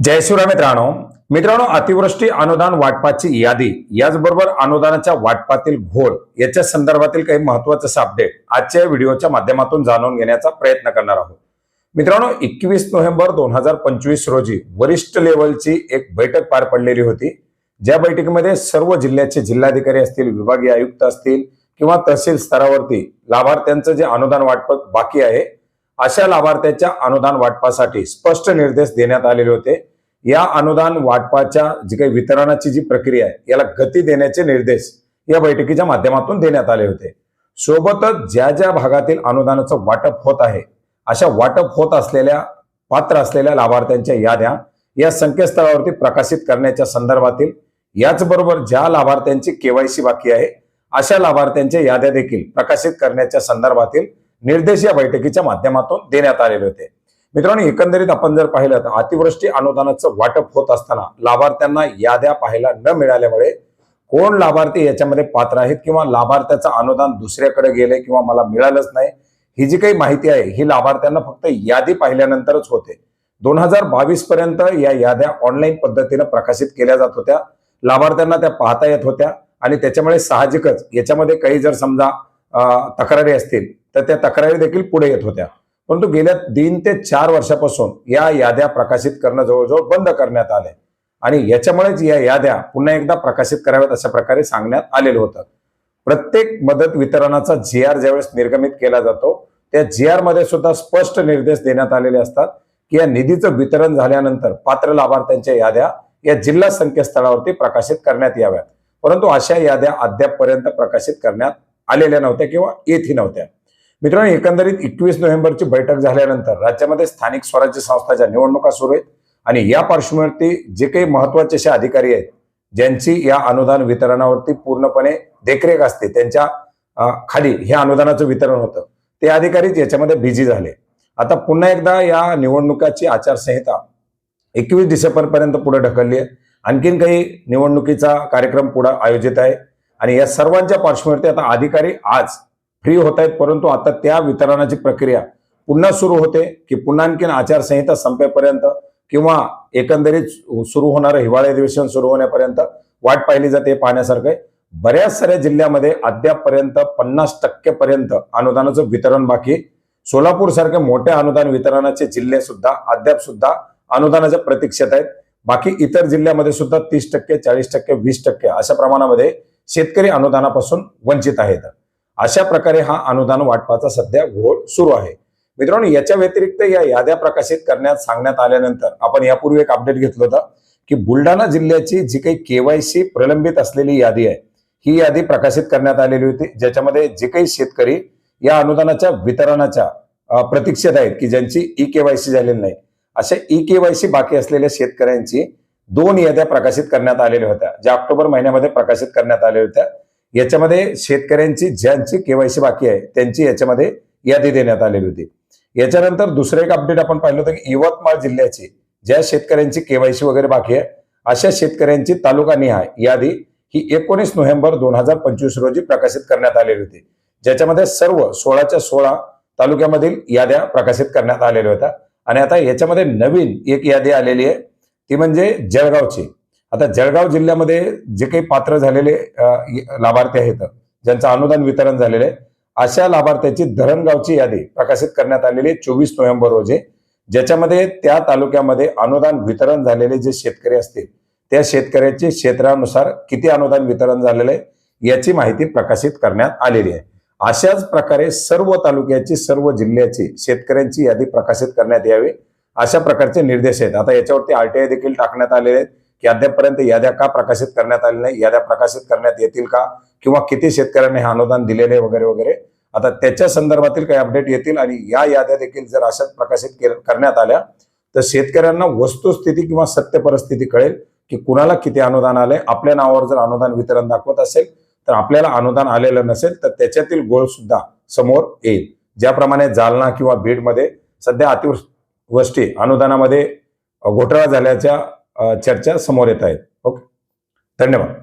जय शिवराय मित्रांनो. मित्रांनो अतिवृष्टी अनुदान वाटपाची यादी. याचबरोबर अनुदानाच्या वाटपातील घोळ याच्या संदर्भातील काही महत्त्वाचे अपडेट आजच्या व्हिडिओच्या माध्यमातून जाणून घेण्याचा प्रयत्न करणार आहोत. मित्रांनो एकवीस नोव्हेंबर दोन हजार पंचवीस रोजी वरिष्ठ लेवलची एक बैठक पार पडलेली होती. ज्या बैठकीमध्ये सर्व जिल्ह्याचे जिल्हाधिकारी असतील विभागीय आयुक्त असतील किंवा तहसील स्तरावरती लाभार्थ्यांचं जे अनुदान वाटप बाकी आहे अशा लाभार्थ्यांच्या अनुदान वाटपासाठी स्पष्ट निर्देश देण्यात आलेले होते. या अनुदान वाटपाच्या जी काही वितरणाची जी प्रक्रिया आहे याला गती देण्याचे निर्देश या बैठकीच्या माध्यमातून देण्यात आले होते. सोबतच ज्या ज्या भागातील अनुदानाचं वाटप होत आहे अशा वाटप होत असलेल्या पात्र असलेल्या लाभार्थ्यांच्या याद्या या संकेतस्थळावरती प्रकाशित करण्याच्या संदर्भातील याचबरोबर ज्या लाभार्थ्यांची केवायसी बाकी आहे अशा लाभार्थ्यांच्या याद्या देखील प्रकाशित करण्याच्या संदर्भातील निर्देश या बैठकीच्या माध्यमातून देण्यात आलेले होते. मित्रांनो एकंदरीत आपण जर पाहिलं तर अतिवृष्टी अनुदानाचं वाटप होत असताना लाभार्थ्यांना याद्या पाहायला न मिळाल्यामुळे कोण लाभार्थी याच्यामध्ये पात्र आहेत किंवा लाभार्थ्याचं अनुदान दुसऱ्याकडे गेले किंवा मला मिळालंच नाही ही जी काही माहिती आहे ही लाभार्थ्यांना फक्त यादी पाहिल्यानंतरच होते. दोन हजार बावीस पर्यंत या याद्या ऑनलाईन पद्धतीनं प्रकाशित केल्या जात होत्या. लाभार्थ्यांना त्या पाहता येत होत्या आणि त्याच्यामुळे साहजिकच याच्यामध्ये काही जर समजा तक्रारी असतील तर त्या तक्रारी देखील पुढे येत होत्या. परंतु गेल्या तीन ते चार वर्षापासून या याद्या प्रकाशित करणं जवळजवळ बंद करण्यात आले. आणि याच्यामुळेच या याद्या पुन्हा एकदा प्रकाशित कराव्यात अशा प्रकारे सांगण्यात आलेलं होतं. प्रत्येक मदत वितरणाचा जी आर ज्यावेळेस निर्गमित केला जातो त्या जी आरमध्ये सुद्धा स्पष्ट निर्देश देण्यात आलेले असतात की या निधीचं वितरण झाल्यानंतर पात्र लाभार्थ्यांच्या याद्या या जिल्हा संकेतस्थळावरती प्रकाशित करण्यात याव्यात. परंतु अशा याद्या अद्यापपर्यंत प्रकाशित करण्यात आलेल्या नव्हत्या किंवा येतही नव्हत्या. मित्रांनो एकंदरीत एकवीस नोव्हेंबरची बैठक झाल्यानंतर राज्यामध्ये स्थानिक स्वराज्य संस्थाच्या निवडणुका सुरू आहेत आणि या पार्श्वभूमीवरती जे काही महत्त्वाचे असे अधिकारी आहेत ज्यांची या अनुदान वितरणावरती पूर्णपणे देखरेख असते त्यांच्या खाली हे अनुदानाचं वितरण होतं. ते अधिकारीच याच्यामध्ये बिझी झाले. आता पुन्हा एकदा या निवडणुकाची आचारसंहिता एकवीस डिसेंबर पर्यंत पुढे ढकलली आहे. आणखीन काही निवडणुकीचा कार्यक्रम पुढे आयोजित आहे. आणि या सर्वांच्या पार्श्वभूमीवरती आता अधिकारी आज फ्री होत आहेत परंतु आता त्या वितरणाची प्रक्रिया पुन्हा सुरू होते की पुन्हा आणखीन आचारसंहिता संपेपर्यंत किंवा एकंदरीत सुरू होणारं हिवाळी अधिवेशन सुरू होण्यापर्यंत वाट पाहिली जाते पाहण्यासारखे पाहण्यासारखं बऱ्याच साऱ्या जिल्ह्यामध्ये अद्यापपर्यंत पन्नास टक्केपर्यंत अनुदानाचं वितरण बाकी सोलापूर सारखे मोठ्या अनुदान वितरणाचे जिल्हे सुद्धा अद्याप सुद्धा अनुदानाच्या प्रतीक्षेत आहेत. बाकी इतर जिल्ह्यामध्ये सुद्धा तीस टक्के चाळीस टक्के वीस टक्के अशा प्रमाणामध्ये शेतकरी अनुदानापासून वंचित आहेत. अशा प्रकारे हा अनुदान वाटपाचा सध्या घोळ सुरू आहे. मित्रांनो याच्या व्यतिरिक्त या याद्या प्रकाशित करण्यात सांगण्यात आल्यानंतर आपण यापूर्वी एक अपडेट घेतलं होतं की बुलढाणा जिल्ह्याची जी काही केवायसी प्रलंबित असलेली यादी आहे ही यादी प्रकाशित करण्यात आलेली होती. ज्याच्यामध्ये जे काही शेतकरी या अनुदानाच्या वितरणाच्या प्रतीक्षेत आहेत की ज्यांची ई केवायसी झालेली नाही. अशा ई केवायसी बाकी असलेल्या शेतकऱ्यांची दोन याद्या प्रकाशित करण्यात आलेल्या होत्या ज्या ऑक्टोबर महिन्यामध्ये प्रकाशित करण्यात आलेल्या होत्या. याच्यामध्ये शेतकऱ्यांची ज्यांची केवायसी बाकी आहे त्यांची याच्यामध्ये यादी देण्यात आलेली होती. याच्यानंतर दुसरं एक अपडेट आपण पाहिलं होतं की यवतमाळ जिल्ह्याची ज्या शेतकऱ्यांची केवायसी वगैरे बाकी आहे अशा शेतकऱ्यांची तालुका निहाय यादी ही एकोणीस नोव्हेंबर दोन हजार पंचवीस रोजी प्रकाशित करण्यात आलेली होती. ज्याच्यामध्ये सर्व सोळाच्या सोळा तालुक्यामधील याद्या प्रकाशित करण्यात आलेल्या होत्या. आणि आता याच्यामध्ये नवीन एक यादी आलेली आहे. ती म्हणजे जळगावची. आता जळगाव जिल्ह्यामध्ये जे काही पात्र झालेले लाभार्थी आहेत ज्यांचं अनुदान वितरण झालेलं आहे अशा लाभार्थ्याची धरणगावची यादी प्रकाशित करण्यात आलेली आहे चोवीस नोव्हेंबर रोजी ज्याच्यामध्ये त्या तालुक्यामध्ये अनुदान वितरण झालेले जे शेतकरी असतील त्या शेतकऱ्याचे क्षेत्रानुसार किती अनुदान वितरण झालेलं आहे याची माहिती प्रकाशित करण्यात आलेली आहे. अशाच प्रकारे सर्व तालुक्याची सर्व जिल्ह्याची शेतकऱ्यांची यादी प्रकाशित करण्यात यावी अशा प्रकारचे निर्देश आहेत. आता याच्यावरती आरटीआय देखील टाकण्यात आलेले आहेत. की अद्यापर्यंत याद्या का प्रकाशित करण्यात आल्या नाही? याद्या प्रकाशित करण्यात येतील का? किंवा किती शेतकऱ्यांनी हे अनुदान दिलेले वगैरे वगैरे? आता त्याच्या संदर्भातील काही अपडेट येतील आणि या याद्या देखील जर अशाच प्रकाशित के- करण्यात आल्या तर शेतकऱ्यांना वस्तुस्थिती किंवा सत्य परिस्थिती कळेल की कुणाला किती अनुदान आले आपल्या नावावर जर अनुदान वितरण दाखवत असेल तर आपल्याला अनुदान आलेलं नसेल तर त्याच्यातील गोळ सुद्धा समोर येईल. ज्याप्रमाणे जालना किंवा बीडमध्ये सध्या अतिवृष्टी अनुदानामध्ये घोटाळा झाल्याच्या चर्चा समोर येत आहेत ओके. धन्यवाद.